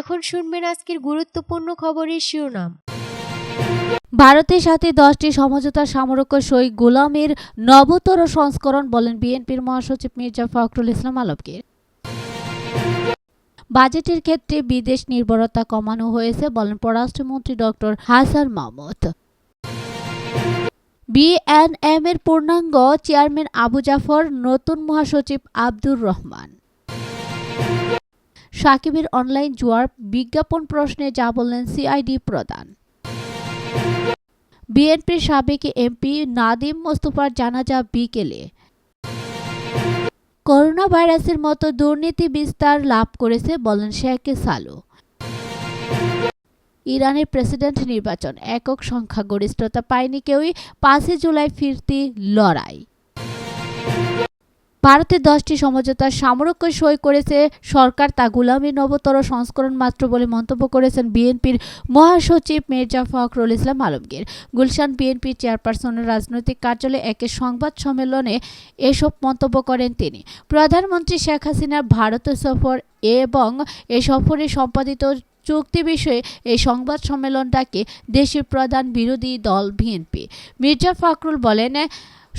এখন শুনবেন আজকের গুরুত্বপূর্ণ খবরের শিরোনাম। ভারতের সাথে দশটি সমঝোতা সামরক্য সই গোলামের নবতর সংস্করণ বলেন বিএনপির মহাসচিব মির্জা ফখরুল ইসলাম আলমগীর। বাজেটের ক্ষেত্রে বিদেশ নির্ভরতা কমানো হয়েছে বলেন পররাষ্ট্রমন্ত্রী ডক্টর হাসান মাহমুদ। বিএনএম এর পূর্ণাঙ্গ চেয়ারম্যান আবু জাফর, নতুন মহাসচিব আব্দুর রহমান। সাকিবের অনলাইন জুয়ার বিজ্ঞাপন প্রশ্নে যা বললেন সিআইডি প্রধান। বিএনপির সাবেক এমপি নাদিম মোস্তফার জানাজা বিকেলে করোনা ভাইরাসের মতো দুর্নীতি বিস্তার লাভ করেছে বলেন শেখ সালু। ইরানের প্রেসিডেন্ট নির্বাচন, একক সংখ্যাগরিষ্ঠতা পায়নি কেউই, পাঁচই জুলাই ফিরতি লড়াই। ভারতের দশটি সমঝোতার সামরক্য সই করেছে সরকার, তা গুলামী নবতর সংস্করণ মাত্র বলে মন্তব্য করেছেন বিএনপির মহাসচিব মির্জা ফখরুল ইসলাম আলমগীর। গুলশান বিএনপি চেয়ারপারসনের রাজনৈতিক কার্যালয়ে এক সংবাদ সম্মেলনে এসব মন্তব্য করেন তিনি। প্রধানমন্ত্রী শেখ হাসিনার ভারত সফর এবং এ সফরে সম্পাদিত চুক্তি বিষয়ে এই সংবাদ সম্মেলনটাকে দেশের প্রধান বিরোধী দল বিএনপি। মির্জা ফখরুল বলেন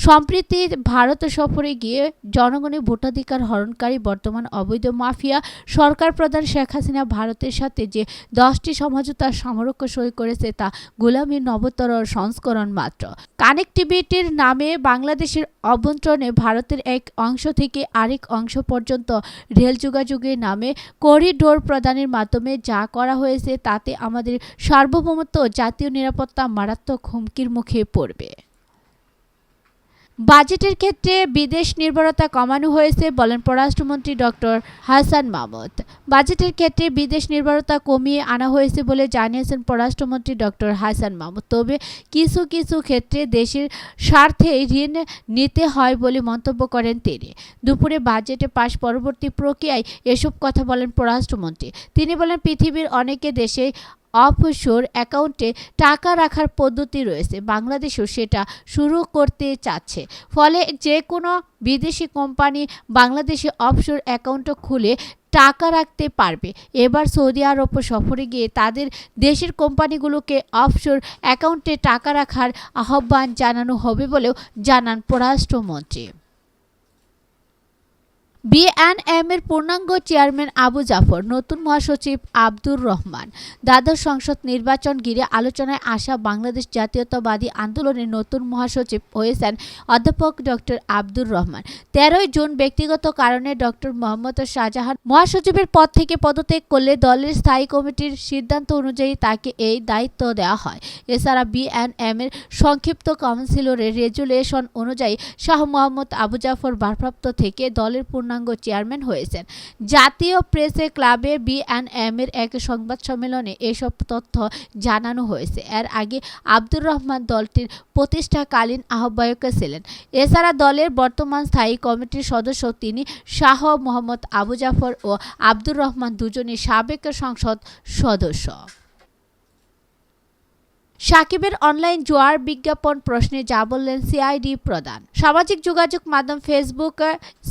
সম্প্রতি ভারত সফরে গিয়ে জনগণের ভোটাধিকার হরণকারী বর্তমান অবৈধ মাফিয়া সরকার প্রধান শেখ হাসিনা ভারতের সাথে যে দশটি সমঝোতার সামরক্য সই করেছে তা গোলামীর নবতর সংস্করণ মাত্র। কানেক্টিভিটির নামে বাংলাদেশের অভ্যন্তরণে ভারতের এক অংশ থেকে আরেক অংশ পর্যন্ত রেল যোগাযোগের নামে করিডোর প্রদানের মাধ্যমে যা করা হয়েছে তাতে আমাদের সার্বভৌমত্ব জাতীয় নিরাপত্তা মারাত্মক হুমকির মুখে পড়বে। বাজেটের ক্ষেত্রে বিদেশ নির্ভরতা কমানো হয়েছে বলেন পররাষ্ট্রমন্ত্রী ডক্টর হাসান মাহমুদ বাজেটের ক্ষেত্রে বিদেশ নির্ভরতা কমিয়ে আনা হয়েছে বলে জানিয়েছেন পররাষ্ট্রমন্ত্রী ডক্টর হাসান মাহমুদ তবে কিছু কিছু ক্ষেত্রে দেশের স্বার্থে ঋণ নিতে হয় বলে মন্তব্য করেন তিনি। দুপুরে বাজেটে পাশ পরবর্তী প্রক্রিয়ায় এসব কথা বলেন পররাষ্ট্রমন্ত্রী। তিনি বলেন, পৃথিবীর অনেকে দেশে অফশোর অ্যাকাউন্টে টাকা রাখার পদ্ধতি রয়েছে। বাংলাদেশও সেটা শুরু করতে চাচ্ছে। ফলে যে কোনো বিদেশি কোম্পানি বাংলাদেশে অফশোর অ্যাকাউন্টও খুলে টাকা রাখতে পারবে। এবার সৌদি আরব সফরে গিয়ে তাদের দেশের কোম্পানিগুলোকে অফশোর অ্যাকাউন্টে টাকা রাখার আহ্বান জানানো হবে বলেও জানান পররাষ্ট্রমন্ত্রী। বিএনএম এর পূর্ণাঙ্গ চেয়ারম্যান আবু জাফর, নতুন মহাসচিব আব্দুর রহমান। দ্বাদশ সংসদ নির্বাচন ঘিরে আলোচনায় আসা বাংলাদেশ জাতীয়তাবাদী আন্দোলনের নতুন মহাসচিব হয়েছেন অধ্যাপক ডক্টর আব্দুর রহমান। তেরোই জুন ব্যক্তিগত কারণে ডক্টর মোহাম্মদ শাহজাহান মহাসচিবের পদ থেকে পদত্যাগ করলে দলের স্থায়ী কমিটির সিদ্ধান্ত অনুযায়ী তাকে এই দায়িত্ব দেওয়া হয়। এছাড়া বিএনএম এর সংক্ষিপ্ত কাউন্সিলরের রেজুলেশন অনুযায়ী শাহ মোহাম্মদ আবু জাফর ভারপ্রাপ্ত থেকে দলের পূর্ণাঙ্গ চেয়ারম্যান হয়েছেন। জাতীয় প্রেসে ক্লাবে বিএনএম এর এক সংবাদ সম্মেলনে এসব তথ্য জানানো হয়েছে। এর আগে আব্দুর রহমান দলটির প্রতিষ্ঠাকালীন আহ্বায়ক ছিলেন। এছাড়া দলের বর্তমান স্থায়ী কমিটির সদস্য তিনি শাহ মোহাম্মদ আবু জাফর ও আব্দুর রহমান দুজনই সাবেক সংসদ সদস্য। সাকিবের অনলাইন জোয়ার বিজ্ঞাপন প্রশ্নে যা বললেন সিআইডি প্রধান। সামাজিক যোগাযোগ মাধ্যম ফেসবুক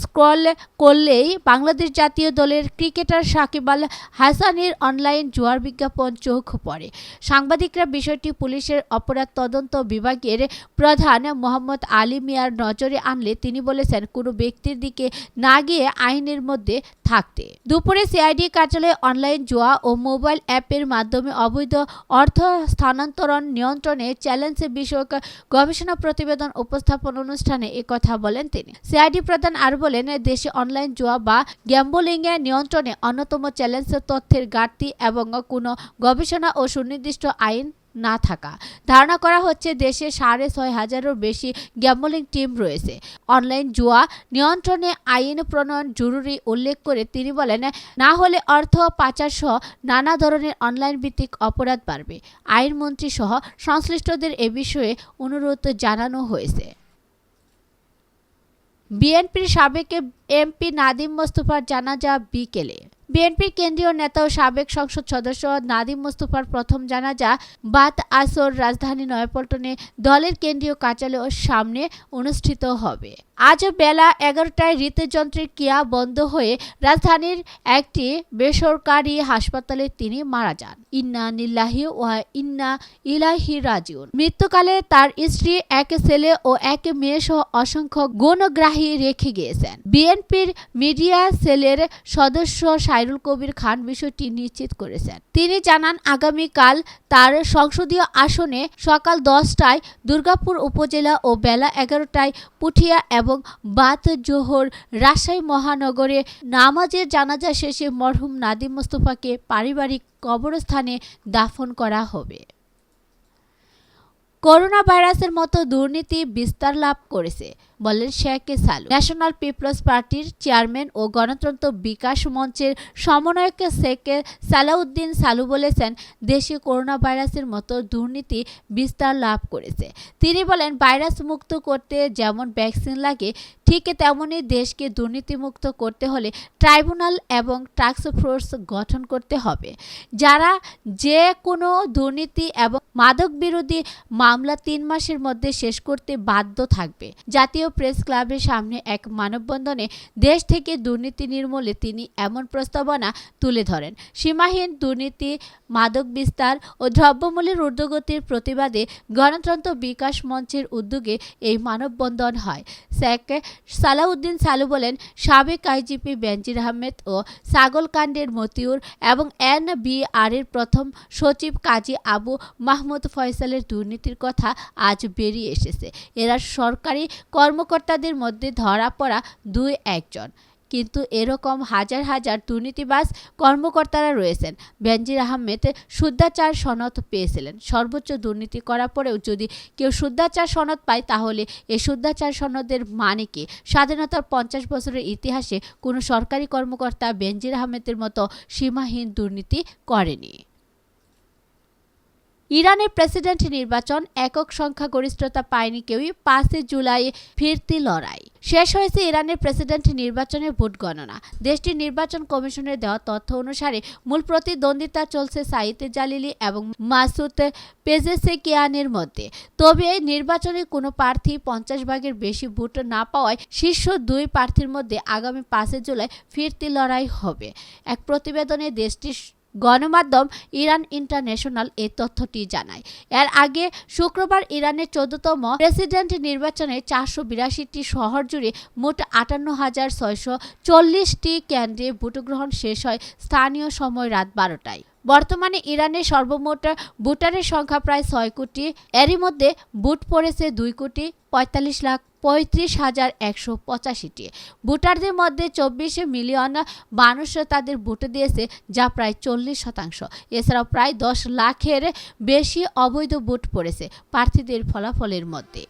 স্ক্রল করলেই বাংলাদেশ জাতীয় দলের ক্রিকেটার সাকিব আল হাসানের অনলাইন জোয়ার বিজ্ঞাপন চোখ পড়ে। সাংবাদিকরা বিষয়টি পুলিশের অপরাধ তদন্ত বিভাগের প্রধান মোহাম্মদ আলী মিয়ার নজরে আনলে তিনি বলেছেন, কোনো ব্যক্তির দিকে না গিয়ে আইনের মধ্যে থাকতে। দুপুরে সিআইডি কার্যালয়ে অনলাইন জোয়া ও মোবাইল অ্যাপের মাধ্যমে অবৈধ অর্থ স্থানান্তরণ নিয়ন্ত্রণে চ্যালেঞ্জ বিষয়ক গবেষণা প্রতিবেদন উপস্থাপন অনুষ্ঠানে কথা বলেন তিনি। সিআইডি প্রধান আর বলেন, দেশে অনলাইন জুয়া বা গ্যাম্বলিং এর নিয়ন্ত্রণে অন্যতম চ্যালেঞ্জ তথ্যের ঘাটতি এবং কোনো গবেষণা ও সুনির্দিষ্ট আইন না থাকা। ধারণা করা হচ্ছে, দেশে সাড়ে ছয় হাজারেরও বেশি গ্যাম্বলিং টিম রয়েছে। অনলাইন জুয়া নিয়ন্ত্রণে আইন প্রণয়ন জরুরি উল্লেখ করে তিনি বলেন, না হলে অর্থ পাচার সহ নানা ধরনের অনলাইন ভিত্তিক অপরাধ বাড়বে। আইনমন্ত্রী সহ সংশ্লিষ্টদের এ বিষয়ে অনুরোধ জানানো হয়েছে। বিএনপির সাবেক এমপি নাদিম মোস্তফার জানাজা বিকেলে। বিএনপির কেন্দ্রীয় নেতা ও সাবেক সংসদ সদস্য নাদিম মোস্তফার প্রথম জানাজা বাত আসর রাজধানী নয়াপল্টনে দলের কেন্দ্রীয় কার্যালয়ের সামনে অনুষ্ঠিত হবে। আজ বেলা এগারোটায় হৃদযন্ত্রের ক্রিয়া বন্ধ হয়ে রাজধানীর একটি বেসরকারি হাসপাতালে তিনি মারা যান। ইন্না নিল্লাহি ওয়া ইন্না ইলাহি রাজিউন। মৃত্যুকালে তার স্ত্রী, এক ছেলে ও এক মেয়ে সহ অসংখ্য গুণগ্রাহী রেখে গিয়েছেন। বিএনপির মিডিয়া সেলের সদস্য সাইরুল কবির খান বিষয়টি নিশ্চিত করেছেন। তিনি জানান, আগামীকাল তার সংসদীয় আসনে সকাল দশটায় দুর্গাপুর উপজেলা ও বেলা এগারোটায় পুঠিয়া এবং বাত জোহর রাজশাহী মহানগরে নামাজের জানাজা শেষে মরহুম নাদিম মোস্তফাকে পারিবারিক কবরস্থানে দাফন করা হবে। করোনা ভাইরাসের মতো দুর্নীতি বিস্তার লাভ করেছে। বলেন শেখ সালু। ন্যাশনাল পিপলস পার্টির চেয়ারম্যান ও গণতন্ত্র বিকাশ মঞ্চের সমন্বয়ক শেখ সালাউদ্দিন সালু বলেছেন, দেশে করোনা ভাইরাসের মতো দুর্নীতি বিস্তার লাভ করেছে। তিনি বলেন, ভাইরাস মুক্ত করতে যেমন ভ্যাকসিন লাগে, ঠিক তেমনই দেশকে দুর্নীতিমুক্ত করতে হলে ট্রাইব্যুনাল এবং ফোর্স গঠন করতে হবে। যারা যে কোনো দুর্নীতি এবং মাদক বিরোধী মামলা তিন মাসের মধ্যে শেষ করতে বাধ্য থাকবে। জাতীয় প্রেস ক্লাবের সামনে এক মানববন্ধনে দেশ থেকে দুর্নীতি নির্মূলে তিনি এমন প্রস্তাবনা তুলে ধরেন। সীমাহীন দুর্নীতি, মাদক বিস্তার ও দ্রব্যমূল্যের ঊর্ধ্বগতির প্রতিবাদে গণতন্ত্র বিকাশ মঞ্চের উদ্যোগে এই মানববন্ধন হয়। শেখ সালাউদ্দিন সালু বলেন, সাবেক আইজিপি বেনজির আহমেদ ও ছাগলকাণ্ডের মতিউর এবং এনবিআর এর প্রথম সচিব কাজী আবু মাহমুদ ফয়সালের দুর্নীতির কথা আজ বেরিয়ে এসেছে। এরা সরকারি কর্মকর্তাদের মধ্যে ধরা পড়া দুই একজন। কিন্তু এরকম হাজার হাজার দুর্নীতিবাজ কর্মকর্তারা রয়েছেন। বেনজির আহমেদ শুদ্ধাচার সনদ পেয়েছিলেন। সর্বোচ্চ দুর্নীতি করার পরেও যদি কেউ শুদ্ধাচার সনদ পায়, তাহলে এই শুদ্ধাচার সনদের মানে কি? স্বাধীনতার পঞ্চাশ বছরের ইতিহাসে কোনো সরকারি কর্মকর্তা বেনজির আহমেদের মতো সীমাহীন দুর্নীতি করেনি। ইরানের প্রেসিডেন্ট নির্বাচন একক সংখ্যাগরিষ্ঠতা পায়নি কেউই, পাঁচই জুলাই ফিরতি লড়াই। শেষ হয়েছে ইরানের প্রেসিডেন্ট নির্বাচনের ভোট গণনা। দেশটির নির্বাচন কমিশনের দেওয়া তথ্য অনুসারে, মূল প্রতিদ্বন্দ্বিতা চলছে সাইদ জালিলি এবং মাসুদ পেজেসেকিয়ানের মধ্যে। তবে নির্বাচনে কোনো প্রার্থী পঞ্চাশ ভাগের বেশি ভোট না পাওয়ায় শীর্ষ দুই প্রার্থীর মধ্যে আগামী পাঁচই জুলাই ফিরতি লড়াই হবে। এক প্রতিবেদনে দেশটির গণমাধ্যম ইরান ইন্টারন্যাশনাল এই তথ্যটি জানায়। এর আগে শুক্রবার ইরানের চোদ্দতম প্রেসিডেন্ট নির্বাচনে চারশো বিরাশিটি শহর জুড়ে মোট আটান্ন হাজার ছয়শো চল্লিশটি কেন্দ্রে ভোটগ্রহণ শেষ হয় স্থানীয় সময় রাত বারোটায়। বর্তমানে ইরানের সর্বমোট ভোটারের সংখ্যা প্রায় ছয় কোটি। এরই মধ্যে ভোট পড়েছে দুই কোটি পঁয়তাল্লিশ লাখ পঁয়ত্রিশ হাজার একশো পঁচাশিটি। ভোটারদের মধ্যে চব্বিশ মিলিয়ন মানুষ তাদের ভোট দিয়েছে, যা প্রায় চল্লিশ শতাংশ। এছাড়াও প্রায় দশ লাখের বেশি অবৈধ ভোট পড়েছে প্রার্থীদের ফলাফলের মধ্যে।